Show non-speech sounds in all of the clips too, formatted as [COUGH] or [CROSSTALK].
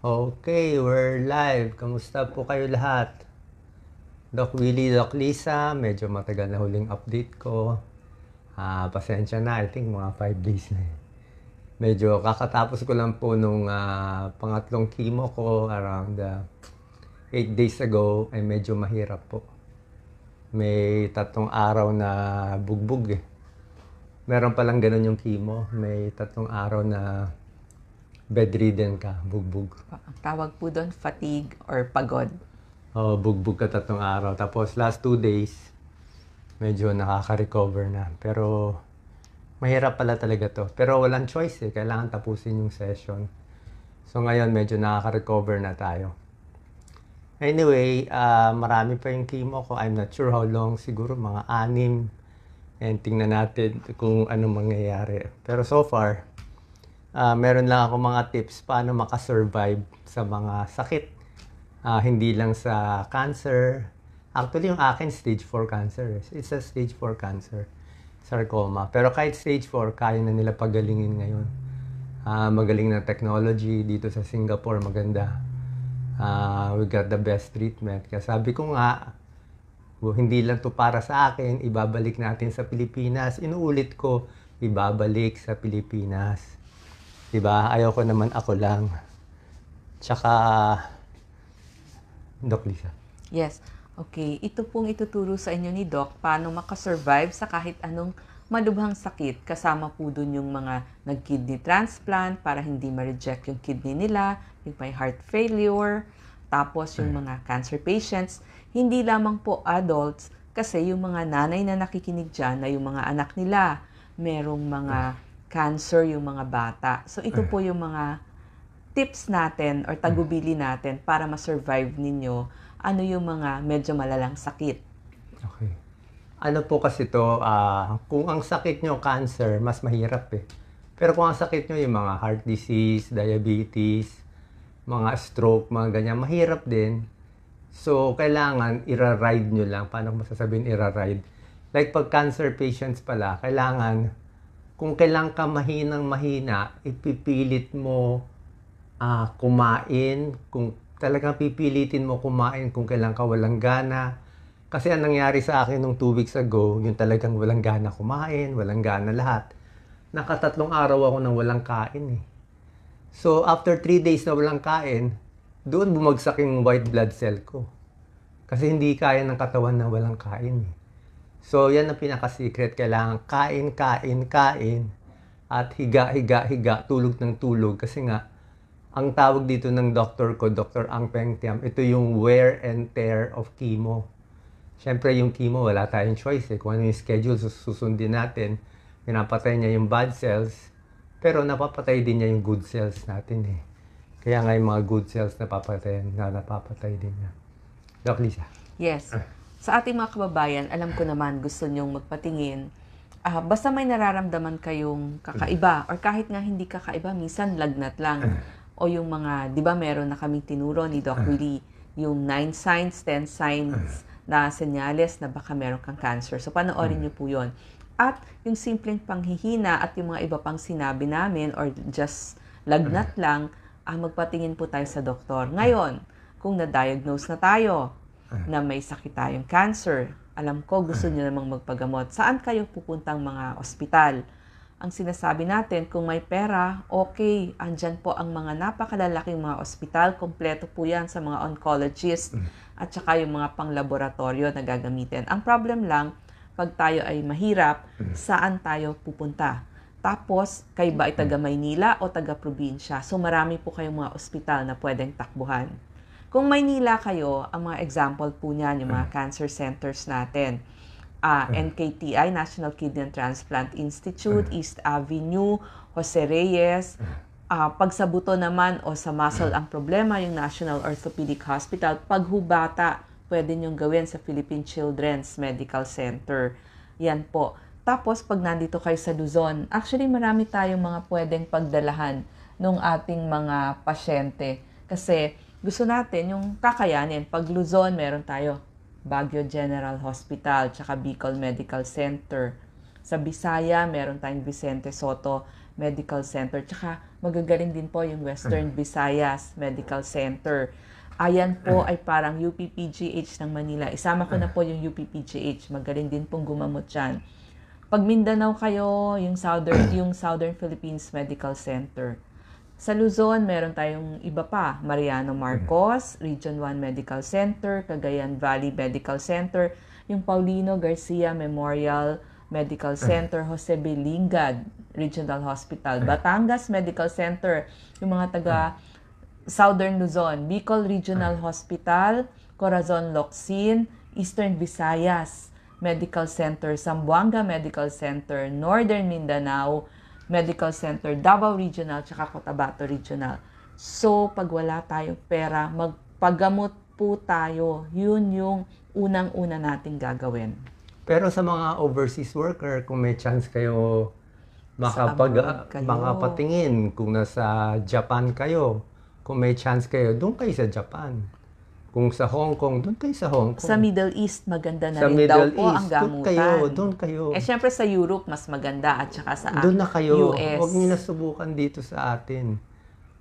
Okay, we're live. Kamusta po kayo lahat? Doc Willie, Doc Lisa, medyo matagal na huling update ko. Ah, pasensya na, I think mga 5 days na eh. Medyo kakatapos ko lang po nung ah, pangatlong chemo ko around 8 days ago ay medyo mahirap po. May tatlong araw na bugbog eh. Meron palang ganun yung chemo. May tatlong araw na bedridden ka, bugbog. Ang tawag po doon, fatigue or pagod. Oh, bugbog ka tatlong araw. Tapos last two days, medyo nakaka-recover na. Pero mahirap pala talaga to. Pero walang choice eh. Kailangan tapusin yung session. So ngayon medyo nakaka-recover na tayo. Anyway, ah, marami pa yung chemo ko. I'm not sure how long. Siguro mga anim. And tingnan natin kung ano mangyayari. Pero so far, ah, meron lang ako mga tips paano makasurvive sa mga sakit. Ah, hindi lang sa cancer. Actually, yung akin stage 4 cancer. eh. It's a stage 4 cancer. Sarcoma. Pero kahit stage 4, kaya na nila pagalingin ngayon. Ah, magaling na technology dito sa Singapore. Maganda. Ah, we got the best treatment. Kaya sabi ko nga, hindi lang to para sa akin, ibabalik natin sa Pilipinas. Inuulit ko, ibabalik sa Pilipinas. Diba? Ayaw ko naman ako lang. Tsaka, Doc Lisa. Yes. Okay, ito pong ituturo sa inyo ni Doc paano makasurvive sa kahit anong malubhang sakit. Kasama po dun yung mga nag-kidney transplant para hindi ma-reject yung kidney nila, yung may heart failure, tapos yung mga cancer patients. Hindi lamang po adults, kasi yung mga nanay na nakikinig dyan na yung mga anak nila, merong mga cancer yung mga bata. So ito po yung mga tips natin or tagubili natin para ma-survive ninyo ano yung mga medyo malalang sakit. Okay. Ano po kasi to, ah, kung ang sakit nyo cancer, mas mahirap eh. Pero kung ang sakit nyo yung mga heart disease, diabetes, mga stroke, mga ganyan, mahirap din. So, kailangan ira-ride nyo lang. Paano ko masasabihin ira-ride? Like pag cancer patients pala, kailangan, kung kailangan ka mahinang mahina, ipipilit mo ah, kumain, kung talagang pipilitin mo kumain kung kailan ka walang gana. Kasi ang nangyari sa akin nung two weeks ago, yung talagang walang gana kumain, walang gana lahat. Nakatatlong araw ako nang walang kain eh. So after three days na walang kain, doon bumagsak yung white blood cell ko. Kasi hindi kaya ng katawan na walang kain eh. So yan ang pinaka-secret. Kailangan kain, kain, kain. At higa, higa, higa, tulog ng tulog. Kasi nga, ang tawag dito ng doctor ko, Dr. Ang Peng Tiam, ito yung wear and tear of chemo. Siyempre, yung chemo, wala tayong choice eh. Kung ano yung schedule, sus- susundin natin. Pinapatay niya yung bad cells, pero napapatay din niya yung good cells natin eh. Kaya nga yung mga good cells napapatay, na napapatay din niya. Doc Lisa. Yes. Sa ating mga kababayan, alam ko naman gusto nyong magpatingin. Ah, basta may nararamdaman kayong kakaiba or kahit nga hindi kakaiba, minsan lagnat lang. O yung mga, di ba meron na kaming tinuro ni Doc Willie, yung 9 signs, 10 signs na senyales na baka meron kang cancer. So panoorin niyo po yon. At yung simpleng panghihina at yung mga iba pang sinabi namin or just lagnat lang, ah, magpatingin po tayo sa doktor. Ngayon, kung na-diagnose na tayo na may sakit tayong cancer, alam ko gusto niyo namang magpagamot. Saan kayo pupuntang mga ospital? Ang sinasabi natin, kung may pera, okay, andyan po ang mga napakalalaking mga ospital, kompleto po yan sa mga oncologist at saka yung mga pang-laboratorio na gagamitin. Ang problem lang, pag tayo ay mahirap, saan tayo pupunta? Tapos, kayo ba ay taga Maynila o taga probinsya? So marami po kayong mga ospital na pwedeng takbuhan. Kung Maynila kayo, ang mga example po niyan, yung mga cancer centers natin. Ah, NKTI, National Kidney and Transplant Institute, East Avenue, Jose Reyes. Ah, pag sa buto naman o sa muscle ang problema, yung National Orthopedic Hospital. Pag hubata, pwede niyong gawin sa Philippine Children's Medical Center. Yan po. Tapos, pag nandito kayo sa Luzon, actually marami tayong mga pwedeng pagdalahan ng ating mga pasyente. Kasi gusto natin yung kakayanin. Pag Luzon, meron tayo Baguio General Hospital, tsaka Bicol Medical Center. Sa Bisaya, meron tayong Vicente Soto Medical Center. Tsaka magagaling din po yung Western Visayas Medical Center. Ayan po ay parang UPPGH ng Manila. Isama ko na po yung UPPGH. Magaling din pong gumamot dyan. Pag Mindanao kayo, yung Southern, yung Southern Philippines Medical Center. Sa Luzon, meron tayong iba pa. Mariano Marcos, Region 1 Medical Center, Cagayan Valley Medical Center, yung Paulino Garcia Memorial Medical Center, Jose B. Lingad Regional Hospital, Batangas Medical Center, yung mga taga Southern Luzon, Bicol Regional Hospital, Corazon Locsin, Eastern Visayas Medical Center, Zamboanga Medical Center, Northern Mindanao Medical Center, Davao Regional, tsaka Cotabato Regional. So, pag wala tayong pera, magpagamot po tayo. Yun yung unang-una nating gagawin. Pero sa mga overseas worker, kung may chance kayo makapag, kayo. makapatingin, kung nasa Japan kayo, kung may chance kayo, doon kayo sa Japan. Kung sa Hong Kong, doon kayo sa Hong Kong. Sa Middle East, maganda na Sa rin daw Middle po East, ang doon gamutan. kayo, doon kayo. Eh, syempre sa Europe, mas maganda. At saka sa Doon na kayo. US. Huwag niyo nasubukan dito sa atin.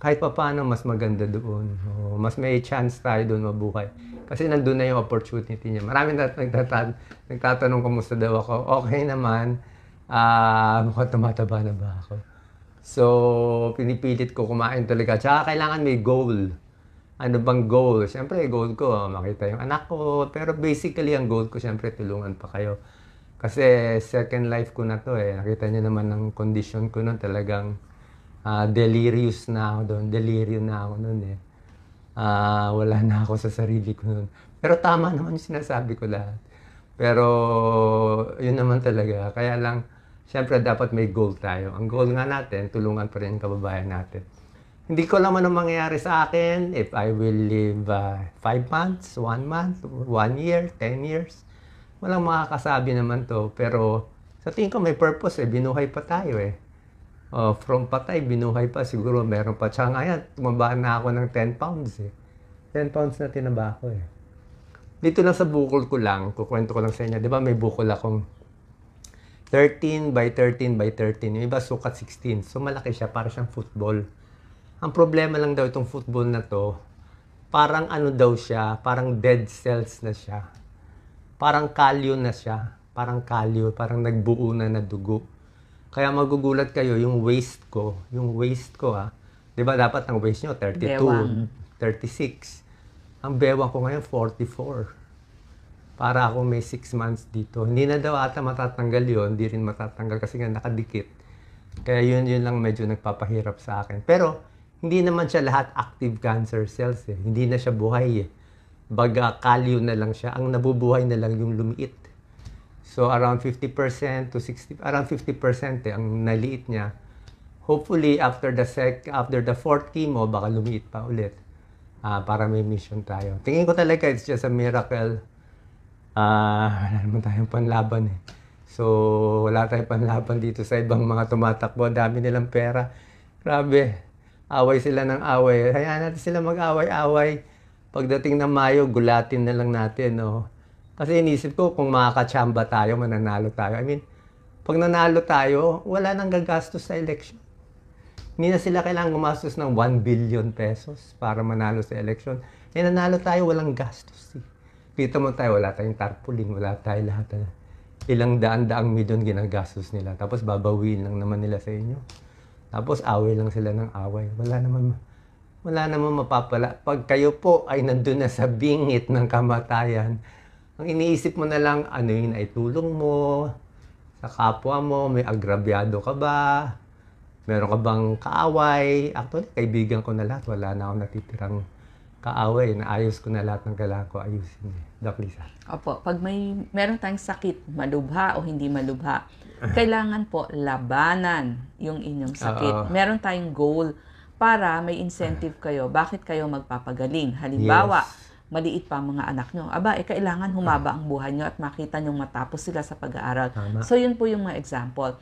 Kahit pa paano, mas maganda doon. Oo, mas may chance tayo doon mabuhay. Kasi nandun na yung opportunity niya. Marami na nagtatan nagtatanong kumusta daw ako. Okay naman. Ah, mukhang tumataba na ba ako? So, pinipilit ko kumain talaga. Tsaka kailangan may goal. Ano bang goal? Siyempre, goal ko, makita yung anak ko. Pero basically, ang goal ko, siyempre, tulungan pa kayo. Kasi second life ko na to eh. Nakita niyo naman ng condition ko nun talagang ah, delirious na ako doon. Delirium na ako noon eh. Ah, wala na ako sa sarili ko noon. Pero tama naman yung sinasabi ko lahat. Pero yun naman talaga. Kaya lang, syempre dapat may goal tayo. Ang goal nga natin, tulungan pa rin ang kababayan natin. Hindi ko alam ano mangyayari sa akin if I will live 5 months, 1 month, 1 year, 10 years. Walang makakasabi naman to. Pero sa tingin ko may purpose eh. Binuhay pa tayo eh. Oh, from patay, binuhay pa. Siguro meron pa. Tsaka ngayon, tumaba na ako ng 10 pounds eh. 10 pounds na tinaba ko eh. Dito lang sa bukol ko lang, kukwento ko lang sa inyo. Di ba may bukol akong 13 by 13 by 13. Yung iba sukat 16. So malaki siya, para siyang football. Ang problema lang daw itong football na to, parang ano daw siya, parang dead cells na siya. Parang kalyo na siya. Parang kalyo, parang nagbuo na na dugo. Kaya magugulat kayo, yung waist ko, yung waist ko ha, di ba dapat ang waist nyo 32, Bewang. 36. Ang bewang ko ngayon 44. Para ako may 6 months dito. Hindi na daw ata matatanggal yon hindi rin matatanggal kasi nga nakadikit. Kaya yun, yun lang medyo nagpapahirap sa akin. Pero, hindi naman siya lahat active cancer cells eh. Hindi na siya buhay eh. Baga, kalyo na lang siya. Ang nabubuhay na lang yung lumiit. So, around 50% to 60, around 50% eh, ang naliit niya. Hopefully, after the sec, after the fourth chemo, baka lumiit pa ulit. Ah, para may mission tayo. Tingin ko talaga it's just a miracle. Ah, wala naman tayong panlaban eh. So, wala tayong panlaban dito sa ibang mga tumatakbo. Dami nilang pera. Grabe. Away sila ng away. Hayaan natin sila mag-away-away. Pagdating ng Mayo, gulatin na lang natin, no? Kasi inisip ko, kung makakachamba tayo, mananalo tayo. I mean, pag nanalo tayo, wala nang gagastos sa election. Hindi na sila kailangan gumastos ng 1 billion pesos para manalo sa election. Eh, nanalo tayo, walang gastos. Eh. Kita mo tayo, wala tayong tarpaulin, wala tayo lahat. Na, ilang daan-daang milyon ginagastos nila. Tapos babawiin lang naman nila sa inyo. Tapos away lang sila ng away. Wala naman, wala naman mapapala. Pag kayo po ay nandun na sa bingit ng kamatayan, ang iniisip mo na lang, ano yun ay tulong mo, sa kapwa mo, may agrabyado ka ba, meron ka bang kaaway. Actually, kaibigan ko na lahat. Wala na akong natitirang kaaway. Naayos ko na lahat ng kailangan ko ayusin. Doc Lisa. Opo, pag may meron tayong sakit, malubha o hindi malubha, kailangan po labanan yung inyong sakit. Oo. Meron tayong goal para may incentive kayo. Bakit kayo magpapagaling? Halimbawa, Yes. maliit pa mga anak nyo. Aba, eh, kailangan humaba ang buhay nyo at makita nyo matapos sila sa pag-aaral. Tama. So, yun po yung mga example.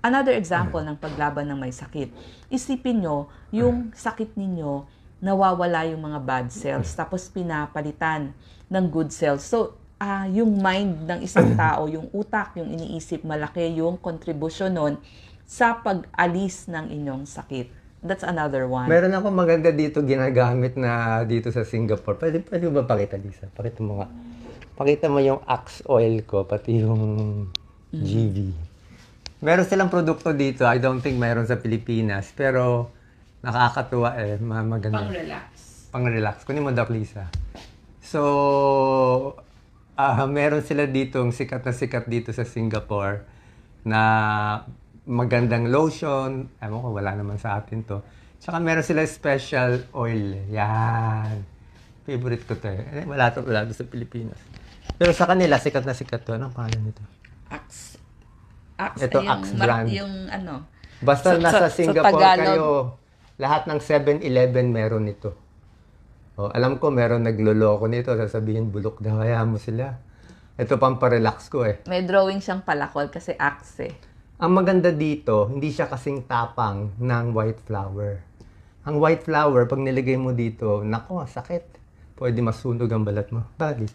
Another example ng paglaban ng may sakit. Isipin nyo, yung sakit ninyo, nawawala yung mga bad cells, tapos pinapalitan ng good cells. So, ah yung mind ng isang [CLEARS THROAT] tao, yung utak, yung iniisip, malaki yung contribution nun sa pag-alis ng inyong sakit. That's another one. Meron ako maganda dito ginagamit na dito sa Singapore. Pwede, pwede ba pakita, Lisa? Pakita mo nga. Pakita mo yung Axe oil ko, pati yung GV. Meron silang produkto dito. I don't think meron sa Pilipinas. Pero nakakatuwa eh. Ma- Maganda. Pang-relax. Pang-relax. Kunin mo, Doc Lisa. So, ah meron sila dito, sikat na sikat dito sa Singapore na magandang lotion. Ewan ko, wala naman sa atin to. Tsaka meron sila special oil. Yan. Favorite ko to eh. Eh, Wala to, wala to sa Pilipinas. Pero sa kanila, sikat na sikat to. Anong pangalan nito? Axe. Axe. Ito, yung, Axe brand. Yung ano. Basta Sa- nasa sa- sa Singapore Tagalog. kayo, lahat ng 7-Eleven meron nito. Oh, alam ko meron nagloloko nito, sasabihin bulok daw, kaya mo sila. Ito pang parelax ko eh. May drawing siyang palakol kasi axe eh. Ang maganda dito, hindi siya kasing tapang ng white flower. Ang white flower, pag nilagay mo dito, nako, sakit. Pwede masunog ang balat mo. Bakit?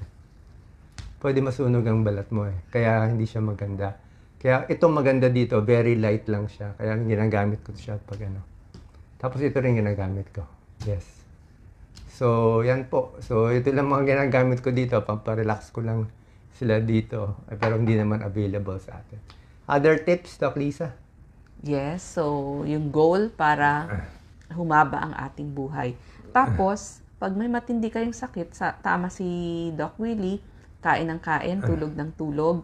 Pwede masunog ang balat mo eh. Kaya hindi siya maganda. Kaya itong maganda dito, very light lang siya. Kaya ginagamit ko siya pag ano. Tapos ito rin ginagamit ko. Yes. So, yan po. So, ito lang mga ginagamit ko dito. Pamparelax ko lang sila dito. Eh, Pero hindi naman available sa atin. Other tips, Doc Lisa? Yes, so yung goal para humaba ang ating buhay. Tapos, pag may matindi kayong sakit, sa, tama si Doc Willie, kain ng kain, tulog ng tulog.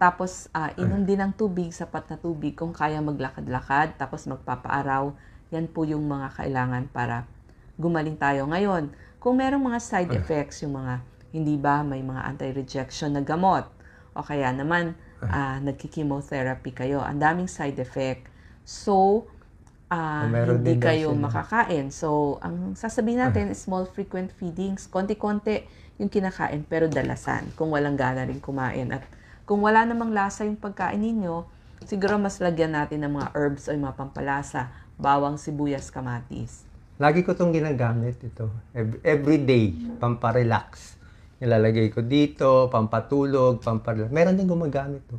Tapos, ah, inom din ng tubig, sapat na tubig kung kaya maglakad-lakad, tapos magpapaaraw. Yan po yung mga kailangan para gumaling tayo. Ngayon, kung merong mga side effects, yung mga hindi ba may mga anti-rejection na gamot, o kaya naman ah, nagki-chemotherapy kayo, ang daming side effect. So, ah, meron hindi kayo sila. makakain. So, ang sasabihin natin, small frequent feedings, konti-konti yung kinakain, pero dalasan, kung walang gana rin kumain. At kung wala namang lasa yung pagkain ninyo, siguro mas lagyan natin ng mga herbs o yung mga pampalasa, bawang, sibuyas, kamatis. Lagi ko itong ginagamit ito. Ev- Every day, pamparelax. Nilalagay ko dito, pampatulog, pamparelax. Meron din gumagamit to.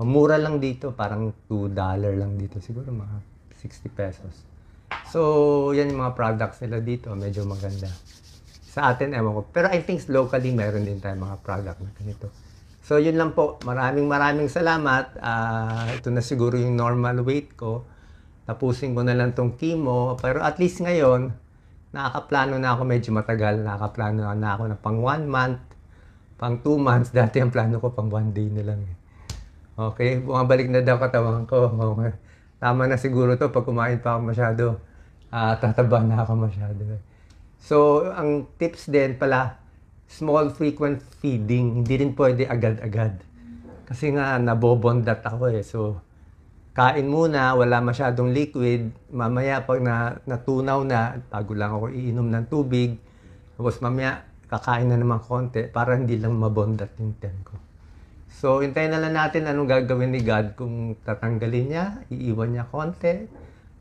Mura lang dito, parang $2 lang dito. Siguro mga 60 pesos. So, yan yung mga products nila dito. Medyo maganda. Sa atin, ewan ko. Pero I think locally, meron din tayong mga product na ganito. So, yun lang po. Maraming maraming salamat. Ah, ito na siguro yung normal weight ko. Tapusin ko na lang tong chemo. Pero at least ngayon, nakakaplano na ako medyo matagal. Nakakaplano na ako na pang one month, pang two months. [LAUGHS] Dati ang plano ko pang one day na lang. eh. Okay, bumabalik na daw katawan ko. Okay. Tama na siguro to pag kumain pa ako masyado. ah tataba na ako masyado. eh. So, ang tips din pala, small frequent feeding. Hindi rin pwede agad-agad. Kasi nga, nabobondat ako eh. So, kain muna, wala masyadong liquid. Mamaya pag na, natunaw na, bago lang ako iinom ng tubig. Tapos mamaya, kakain na naman konti para hindi lang mabondat yung tiyan ko. So, hintayin na lang natin anong gagawin ni God kung tatanggalin niya, iiwan niya konti.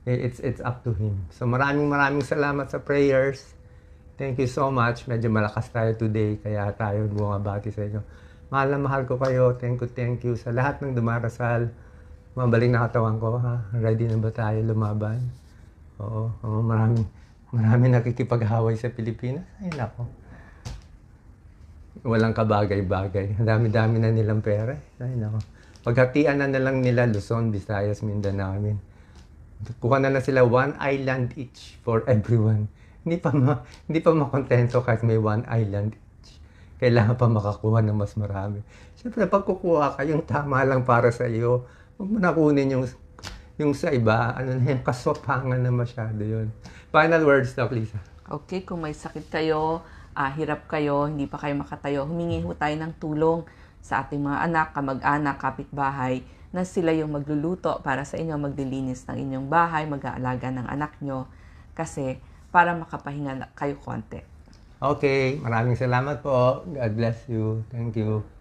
Eh, It's, it's up to Him. So, maraming maraming salamat sa prayers. Thank you so much. Medyo malakas tayo today, kaya tayo bumabati sa inyo. Mahal na mahal ko kayo. Thank you, thank you sa lahat ng dumarasal. Mabaling na katawan ko, ha? Ready na ba tayo lumaban? Oo, oo maraming, maraming nakikipaghaway sa Pilipinas. Ay, nako. Walang kabagay-bagay. Dami-dami na nilang pera. Ay, nako. Paghatian na na lang nila Luzon, Visayas, Mindanao. Mean, kuha na lang sila one island each for everyone. Hindi pa ma, hindi pa makontento kahit may one island. Kailangan pa makakuha ng mas marami. Siyempre, pag kukuha ka, yung tama lang para sa iyo. Huwag mo na kunin yung, yung sa iba. Ano na yung [LAUGHS] kaswapangan na masyado yun. Final words, Doc Lisa. Okay, kung may sakit kayo, ah, hirap kayo, hindi pa kayo makatayo, humingi ho tayo ng tulong sa ating mga anak, kamag-anak, kapitbahay, na sila yung magluluto para sa inyo, maglilinis ng inyong bahay, mag-aalaga ng anak nyo, kasi para makapahinga na kayo konti. Okay, maraming salamat po. God bless you. Thank you.